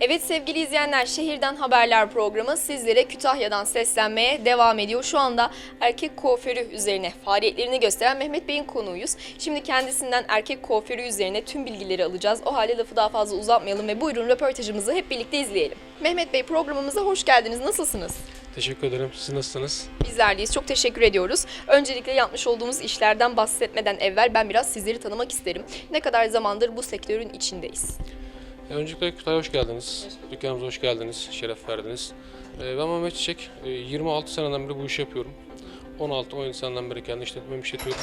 Evet sevgili izleyenler Şehirden Haberler programı sizlere Kütahya'dan seslenmeye devam ediyor. Şu anda erkek kuaförü üzerine faaliyetlerini gösteren Mehmet Bey'in konuğuyuz. Şimdi kendisinden erkek kuaförü üzerine tüm bilgileri alacağız. O halde lafı daha fazla uzatmayalım ve buyurun röportajımızı hep birlikte izleyelim. Mehmet Bey programımıza hoş geldiniz. Nasılsınız? Teşekkür ederim. Siz nasılsınız? Bizlerdeyiz. Çok teşekkür ediyoruz. Öncelikle yapmış olduğumuz işlerden bahsetmeden evvel ben biraz sizleri tanımak isterim. Ne kadar zamandır bu sektörün içindeyiz? E, öncelikle Kütahya'ya hoş geldiniz. Dükkanımıza hoş geldiniz. Şeref verdiniz. E, ben Mehmet Çiçek. E, 26 seneden beri bu işi yapıyorum. 16-17 seneden beri kendi işletmemi işletiyorum.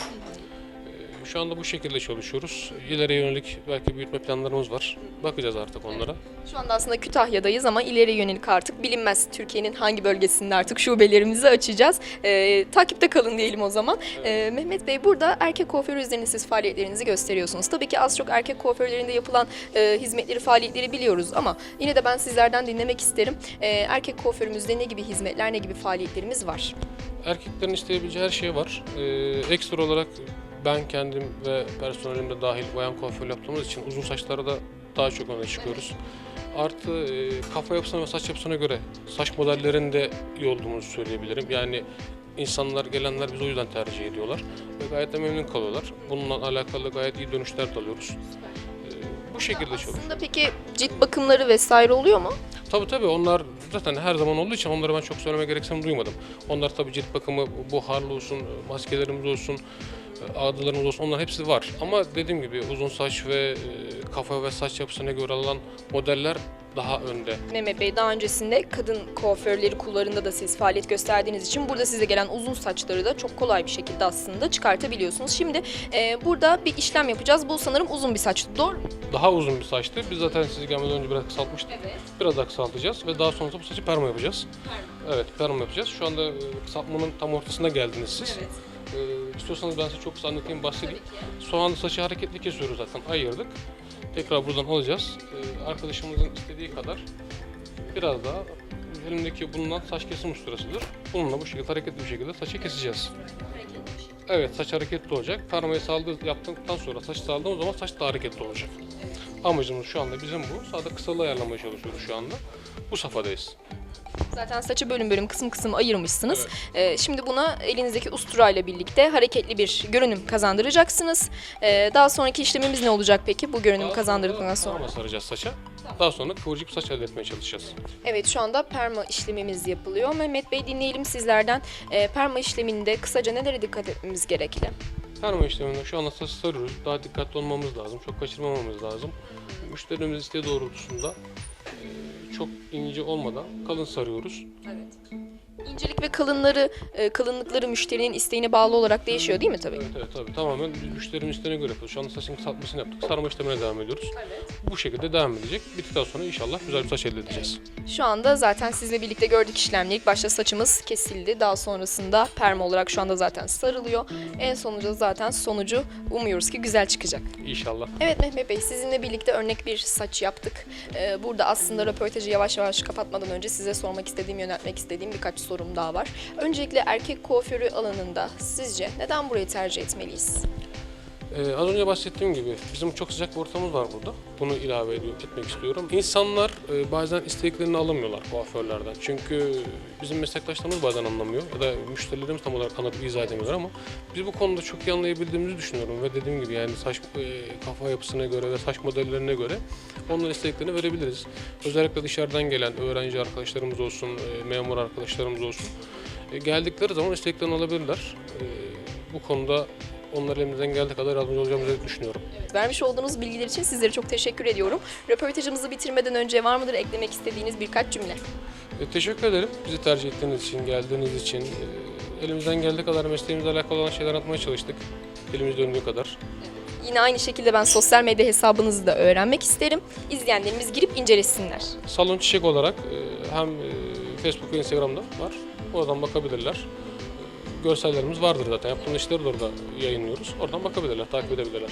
E, şu anda bu şekilde çalışıyoruz. İleriye yönelik belki büyütme planlarımız var. Bakacağız artık onlara. Şu anda aslında Kütahya'dayız ama ileri yönelik artık bilinmez. Türkiye'nin hangi bölgesinde artık şubelerimizi açacağız. Ee, takipte kalın diyelim o zaman. Ee, Mehmet Bey burada erkek kuaförü üzerine siz faaliyetlerinizi gösteriyorsunuz. Tabii ki az çok erkek kuaförlerinde yapılan e, hizmetleri, faaliyetleri biliyoruz ama yine de ben sizlerden dinlemek isterim. Ee, erkek kuaförümüzde ne gibi hizmetler, ne gibi faaliyetlerimiz var? Erkeklerin isteyebileceği her şey var. E, ekstra olarak ben kendim ve personelim de dahil bayan kuaför yaptığımız için uzun saçlara da daha çok öne çıkıyoruz. Artı e, kafa yapısına ve saç yapısına göre saç modellerinde iyi olduğumuzu söyleyebilirim. Yani insanlar, gelenler biz o yüzden tercih ediyorlar ve gayet de memnun kalıyorlar. Bununla alakalı gayet iyi dönüşler de alıyoruz. E, bu şekilde çalışıyoruz. Aslında peki cilt bakımları vesaire oluyor mu? Tabii tabii onlar zaten her zaman olduğu için onları ben çok söyleme gereksinim duymadım. Onlar tabii cilt bakımı, buharlı olsun, maskelerimiz olsun, ağdalarımız olsun onlar hepsi var. Ama dediğim gibi uzun saç ve e, kafa ve saç yapısına göre alınan modeller daha önde. Mehmet Bey daha öncesinde kadın kuaförleri kullarında da siz faaliyet gösterdiğiniz için burada size gelen uzun saçları da çok kolay bir şekilde aslında çıkartabiliyorsunuz. Şimdi e, burada bir işlem yapacağız. Bu sanırım uzun bir saçtı. Doğru mu? Daha uzun bir saçtı. Biz zaten sizi gelmeden önce biraz kısaltmıştık. Evet. Biraz daha kısaltacağız ve daha sonra bu saçı perma yapacağız. Evet perma yapacağız. Şu anda e, kısaltmanın tam ortasına geldiniz siz. Evet. Ee, istiyorsanız ben size çok kısa anlatayım, bahsedeyim. Soğanlı saçı hareketli kesiyoruz zaten, ayırdık. Tekrar buradan alacağız. Ee, arkadaşımızın istediği kadar biraz daha elimdeki bulunan saç kesim usturasıdır. Bununla bu şekilde hareketli bir şekilde saçı keseceğiz. Evet, saç hareketli olacak. Permayı saldı, yaptıktan sonra saç saldığımız zaman saç da hareketli olacak. Amacımız şu anda bizim bu. Sadece kısalığı ayarlamaya çalışıyoruz şu anda. Bu safhadayız. Zaten saçı bölüm bölüm kısım kısım ayırmışsınız. E, şimdi buna elinizdeki usturayla birlikte hareketli bir görünüm kazandıracaksınız. E, daha sonraki işlemimiz ne olacak peki bu görünümü Daha kazandırdıktan sonra? Perma saracağız saça. Daha sonra kıvırcık bir saç elde etmeye çalışacağız. Evet şu anda perma işlemimiz yapılıyor. Mehmet Bey dinleyelim sizlerden. E, perma işleminde kısaca nelere dikkat etmemiz gerekli? Perma işleminde şu anda saçı sarıyoruz. Daha dikkatli olmamız lazım. Çok kaçırmamamız lazım. Müşterimiz isteği doğrultusunda çok ince olmadan kalın sarıyoruz. Evet. İncelik ve kalınları, e, kalınlıkları müşterinin isteğine bağlı olarak değişiyor değil mi tabii? Evet evet tabii tamamen müşterinin isteğine göre yapıyoruz. Şu anda saçın kısaltmasını yaptık. Sarma işlemine devam ediyoruz. Bu şekilde devam edecek. Bittikten sonra inşallah güzel bir saç elde edeceğiz. Şu anda zaten sizle birlikte gördük işlemleri. İlk başta saçımız kesildi. Daha sonrasında perma olarak şu anda zaten sarılıyor. En sonucu zaten sonucu umuyoruz ki güzel çıkacak. İnşallah. Evet Mehmet Bey sizinle birlikte örnek bir saç yaptık. Ee, burada aslında röportajı yavaş yavaş kapatmadan önce size sormak istediğim, yöneltmek istediğim birkaç sorum daha var. Öncelikle erkek kuaförü alanında sizce neden burayı tercih etmeliyiz? Ee, az önce bahsettiğim gibi bizim çok sıcak bir ortamımız var burada. Bunu ilave ediyor, etmek istiyorum. İnsanlar e, bazen isteklerini alamıyorlar kuaförlerden. Çünkü bizim meslektaşlarımız bazen anlamıyor ya da müşterilerimiz tam olarak anlatıp izah edemiyorlar ama biz bu konuda çok iyi anlayabildiğimizi düşünüyorum ve dediğim gibi yani saç e, kafa yapısına göre ve saç modellerine göre onların isteklerini verebiliriz. Özellikle dışarıdan gelen öğrenci arkadaşlarımız olsun, e, memur arkadaşlarımız olsun e, geldikleri zaman isteklerini alabilirler. E, bu konuda onlar elimizden geldiği kadar yardımcı olacağımızı düşünüyorum. Vermiş olduğunuz bilgiler için sizlere çok teşekkür ediyorum. Röportajımızı bitirmeden önce var mıdır eklemek istediğiniz birkaç cümle? E, teşekkür ederim bizi tercih ettiğiniz için, geldiğiniz için. E, elimizden geldiği kadar mesleğimizle alakalı olan şeyler anlatmaya çalıştık. Elimiz döndüğü kadar. Yine aynı şekilde ben sosyal medya hesabınızı da öğrenmek isterim. İzleyenlerimiz girip incelesinler. Salon Çiçek olarak e, hem e, Facebook ve Instagram'da var. Oradan bakabilirler. Görsellerimiz vardır zaten. Yaptığımız işleri de orada yayınlıyoruz. Oradan bakabilirler, takip edebilirler.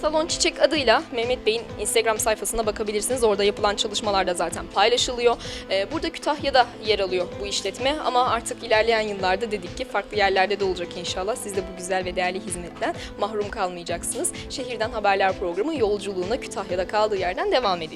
Salon Çiçek adıyla Mehmet Bey'in Instagram sayfasına bakabilirsiniz. Orada yapılan çalışmalar da zaten paylaşılıyor. Ee, Burada Kütahya'da yer alıyor bu işletme ama artık ilerleyen yıllarda dedik ki farklı yerlerde de olacak inşallah. Siz de bu güzel ve değerli hizmetten mahrum kalmayacaksınız. Şehirden Haberler programı yolculuğuna Kütahya'da kaldığı yerden devam ediyor.